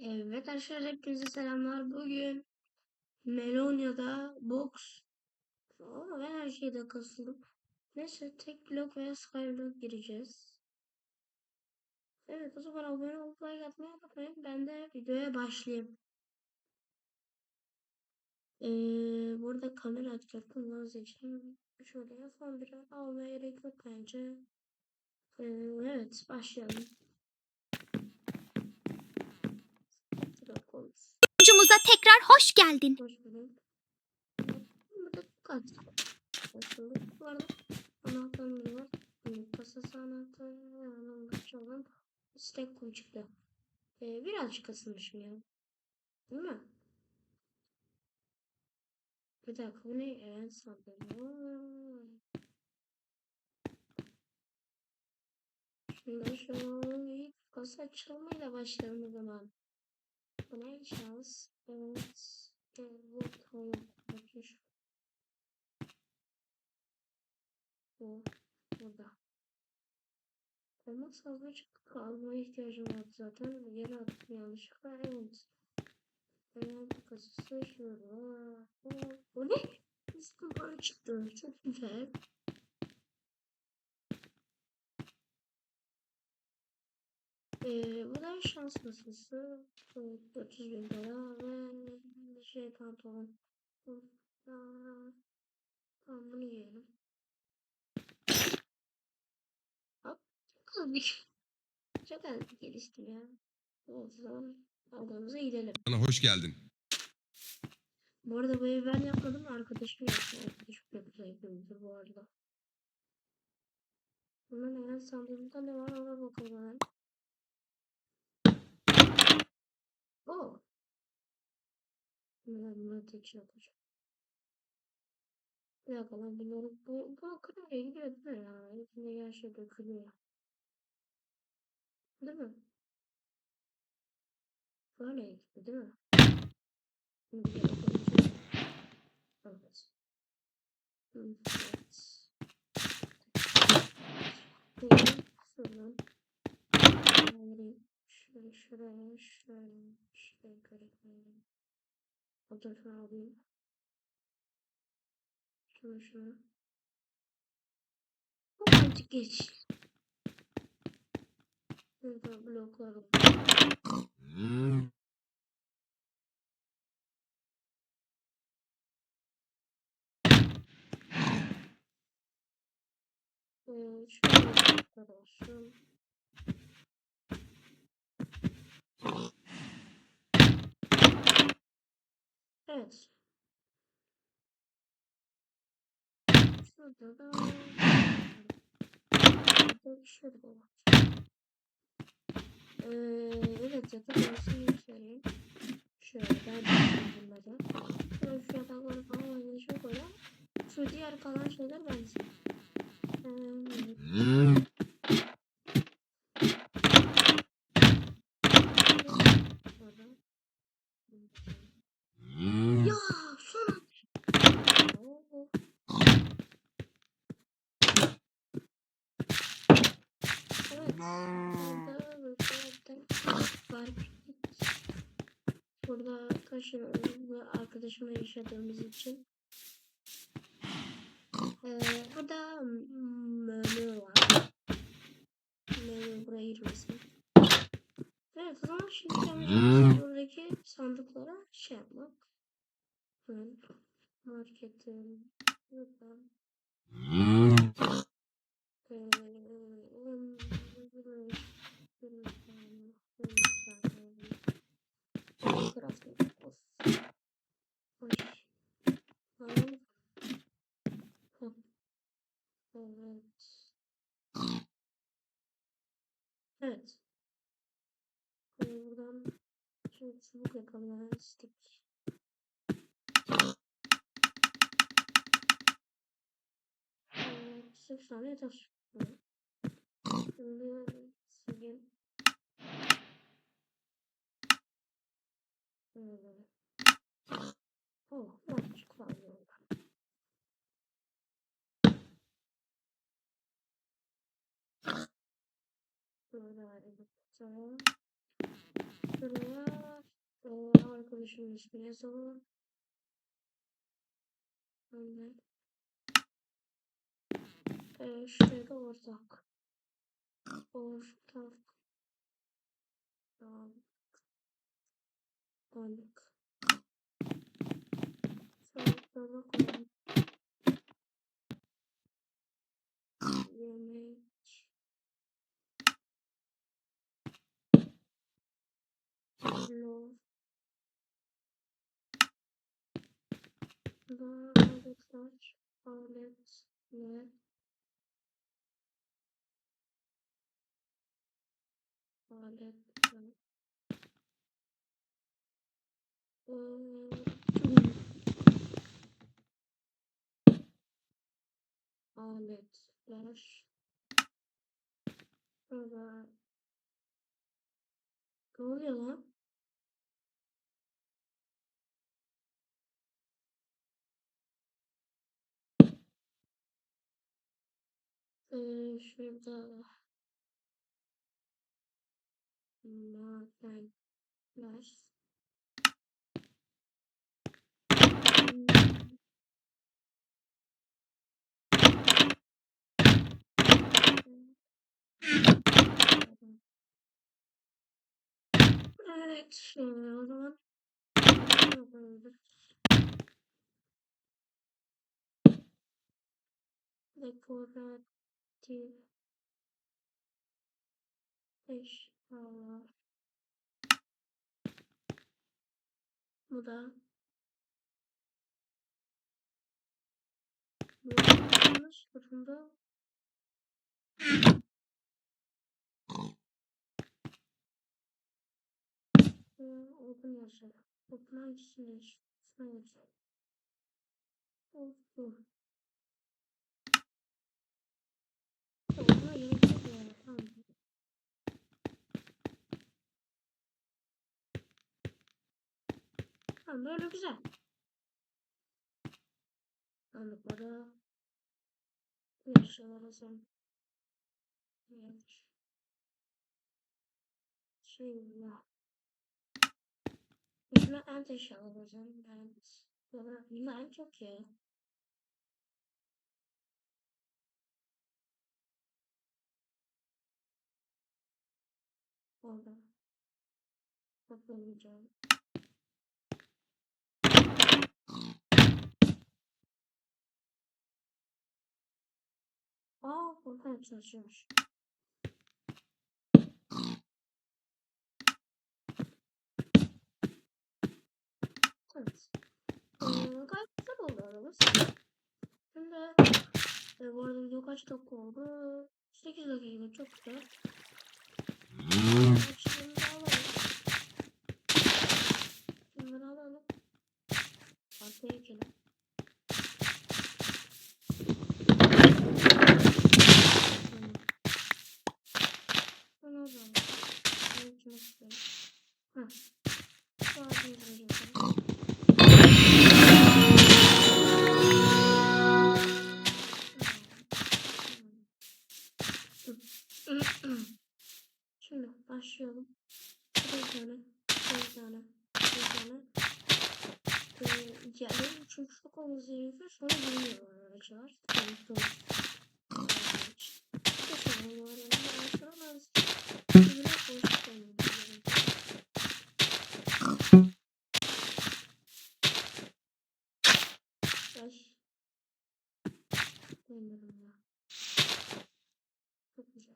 Evet arkadaşlar hepinize selamlar. Bugün Melonia'da box Aa, ben her şeyde kasıldım. Neyse tek blok veya skyblock gireceğiz. Evet o zaman abone olup like atmayı unutmayın. Ben de videoya başlayayım. Ee, burada kamera açacaktım vazgeçtim. Şöyle F11'e almaya gerek yok bence. Ee, evet başlayalım. Blok olur. Sunucumuza tekrar hoş geldin. Hoş bulduk. Var. Kasası anahtarı ve anahtarı kum çıktı. Ee, birazcık kasılmışım ya. Değil mi? Bir dakika bu ne? Evet sandım. Şimdi şöyle kasa açılmayla başlayalım o zaman. Bu ne şans? Evet. Evet. Tamam. Şu. Bu. Burada. Ama sadece kalmaya ihtiyacım vardı zaten. Yere attım yanlışlıkla. Evet. Ayağım kasası şurada. Bu, ne? Üstüm böyle çıktı. Çok güzel. Ee, bu da şans masası. Evet, 30 bin lira ve şey pantolon. Tamam bunu yiyelim. Hop. Çok az geliştim ya. O zaman odamıza gidelim. Sana hoş geldin. Bu arada bu evi ben yapmadım. Arkadaşım yaptı. Arkadaşım çok zevkliydi bu arada. Bunun hemen sandığımda ne var ona bakalım. Oo. Bunlar bunları tek şey yapacağım. Bir dakika bu, bu kırmaya gidiyor değil mi ya? İçinde her şey dökülüyor. Değil mi? Böyle gitti değil mi? Evet. Evet. Şöyle, şuradan. Şöyle, şöyle, şuraya, şöyle, şöyle yukarı koyayım. Fotoğrafını alayım. Şunu. Hop artık geç. Burada bloklar var. Ee, şöyle bloklar olsun. Evet. Şurada da şurada var. Ee, evet zaten orasını göstereyim. Şöyle ben bunları. Şöyle şu yatakları falan oynayışa koyalım. Şu diğer kalan şeyler ben Ee, Şurada. Ya son an- Oo. Evet. Burada. Burada taşınımızda arkadaşımla yaşadığımız için. Ee, burada menü var. Menü buraya girmesin. Evet o zaman şimdi yapacağımız buradaki sandıklara şey yapmak. Böyle marketin buradan çubuk yapalım. Stick. Sırf tane taş. Şimdi silin. Böyle. Oh, fazla oldu. Böyle sonra şuraya arkadaşımın ismini yazalım. Öyle. Ee, şuraya da ortak. Ortak. Tamam. Balık. Sonra koyalım. Yemek. Lor. Daha aletler. Aletler. Aletler. Ne oluyor lan? Ee, şurada madenler. Evet, e, o zaman ne Dekoratif eşyalar. Bu da bu yanlış durumda. Ee, Odun yazıyor. Odun hangisini Şuna yazıyor. Tamam. Böyle güzel. Sandıklara eşyalara sen. Şey ya. Şuna en eşyalar o zaman ben bana yine en çok ya. Orada. Toplamayacağım. Aa, buradan çalışıyormuş. Evet. Ee, gayet güzel oldu aramız. Şimdi e, bu arada video kaç dakika oldu? 8 dakika çok güzel. Şunları alalım. Şunları alalım. Arkaya ekelim. Çünkü çok olması gerekiyor. Sonra bilmiyorum arkadaşlar. Tamam, tamam. Geçelim bu arada. Az- Biraz boşluk olmam gerekiyor. Ay. Bilmiyorum ya. Çok güzel.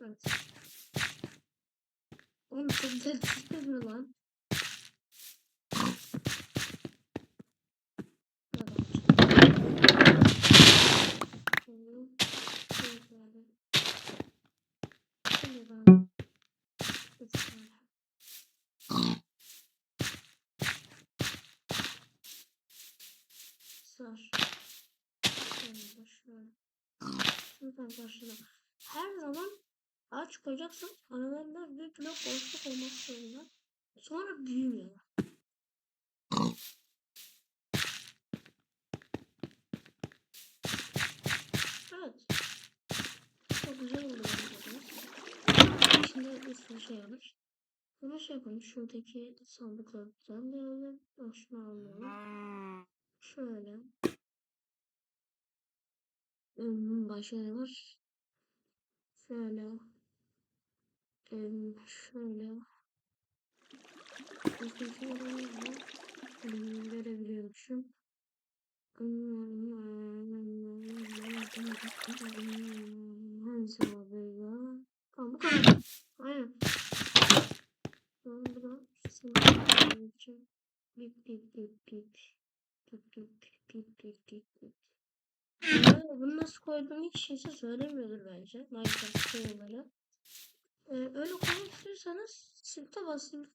Evet. Çok sessiz mi lan? Sar. Şöyle şöyle. Şuradan başlayalım. Her zaman ağaç koyacaksın. Aralarında bir blok boşluk olmak zorunda. Sonra büyümüyorlar. Evet. Çok güzel oluyor. bence. içinde bir sürü şey var. Ama şey yapalım. Şuradaki sandıkları düzenleyelim. Bak şunu alalım. Şöyle. Başka var? Şöyle. Hmm, şöyle. Şey Görebiliyormuşum. Hangisi var böyle? Tamam bu kadar. Aynen. Ben bunu sınıflayacağım. Bip bip bip bip. Bip bip bip bip bip bip. Bunu nasıl koyduğumu hiç kimse söylemiyordur bence. Minecraft koyuları. Ee, öyle koymak istiyorsanız shift'e basılı.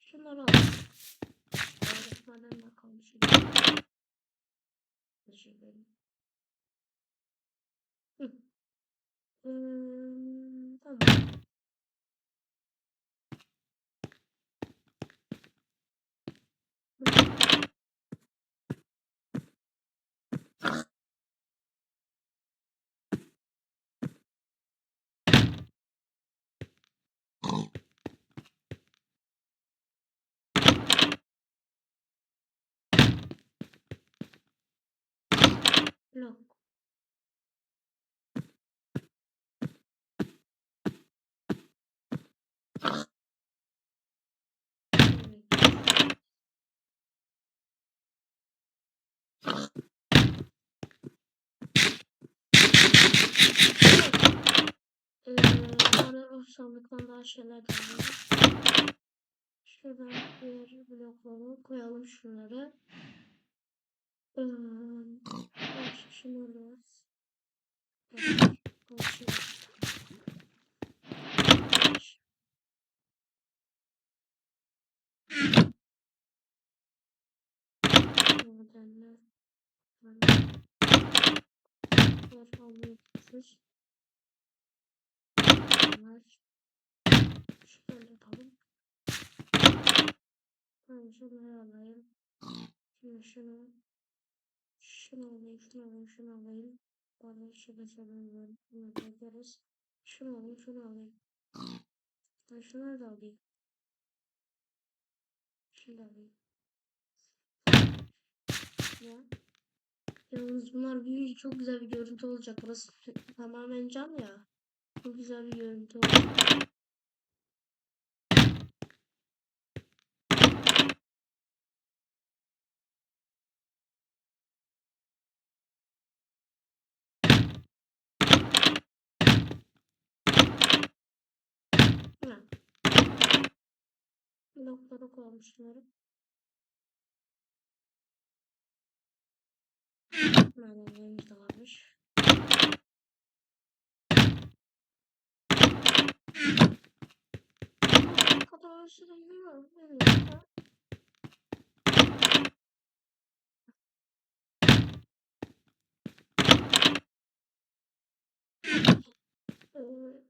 Şunları al. Öğretmenden de kalmış. Ederim. Hı. Ee, tamam. Evet. Ee, sandıktan daha şeyler de alalım. Şuradan diğer blokları koyalım şunları. Baş- Modeller. Bunlar almayı tutuşuz. Bunlar. Şöyle yapalım. Ben şunları alayım. Şimdi şunu. Şunu alayım, şunu alayım, şunu alayım. Bana şurada söylüyorum. Bunu bekleriz. Şunu alayım, şunu alayım. Ben şunları da alayım. Şunu da alayım. Ya. Yalnız bunlar büyüyünce çok güzel bir görüntü olacak. Burası tamamen cam ya. Çok güzel bir görüntü olacak. Ha. Bloklara koyalım şunları. Madenlerimiz de. Ne kadar ölçüde bilmiyorum. Bilmiyorum da. Ee,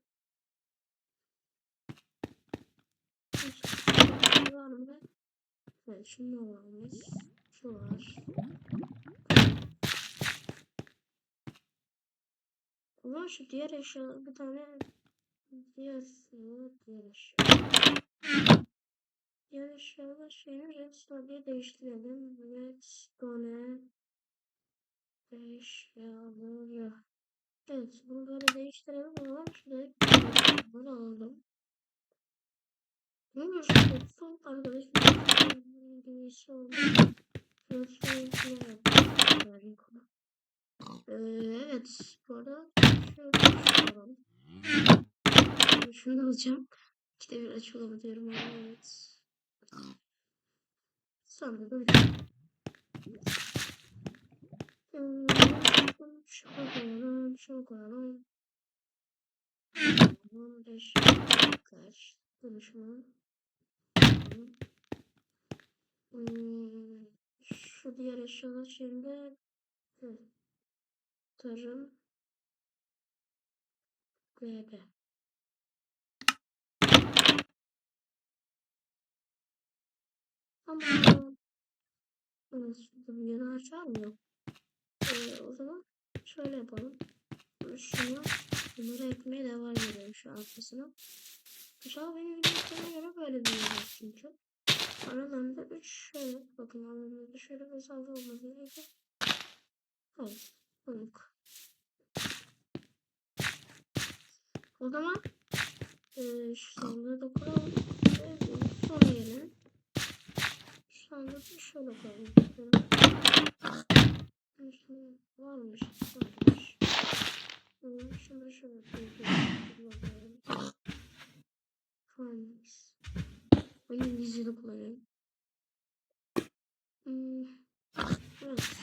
başka var mı? Evet, şunlar varmış. Şu var. Ulan şu diğer eşya bir tane diğer diğer eşya. Diğer eşyalar şeyini redstone diye değiştirelim. Redstone eşyaları. Evet bunu böyle değiştirelim ama şuraya bunu alalım. Ne olur şu redstone Ee, evet bu arada şöyle şunu alacağım. İkide bir açılabiliyorum ama evet. Sonra da Hmm, şunu koyalım, şunu koyalım. Tamam, beş kaç? Konuşma. Şu diğer eşyalar şimdi hı, tarım GB. Ama şurada bir yeni ağaç var mı? Ee, o zaman şöyle yapalım. Şunu bunları ekmeye devam edelim şu arkasına. Aşağı benim videolarıma göre böyle bir yer çünkü. Aralarında 3 şöyle bakın aralarında şöyle mesafe olması gerekiyor. Evet. Bulduk. O zaman eee şu sandığı da kuralım. Ve sonra gelelim. Şu sandığı şöyle koyalım. Şöyle. Varmış. Varmış. Şunu şöyle koyalım. Coins. Ben İngilizce de kullanıyorum. Hmm. Evet.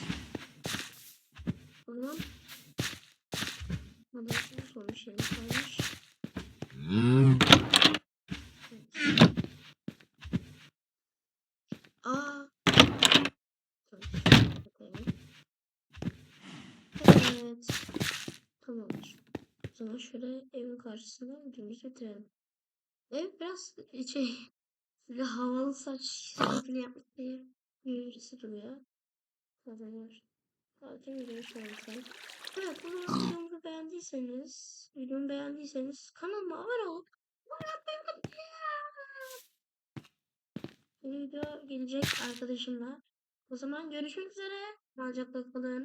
Zaman Adasını soru şeyini kalmış. Evet. Zaman şöyle evin karşısında videomuzu bitirelim. Ev biraz şey böyle havalı saç şeklini yapmak diye birisi duruyor. Kadınlar. Sadece videoyu söylesem. Evet bu videomu beğendiyseniz, videomu beğendiyseniz kanalıma abone olup. Bu video gelecek arkadaşımla. O zaman görüşmek üzere. Sağlıcakla kalın.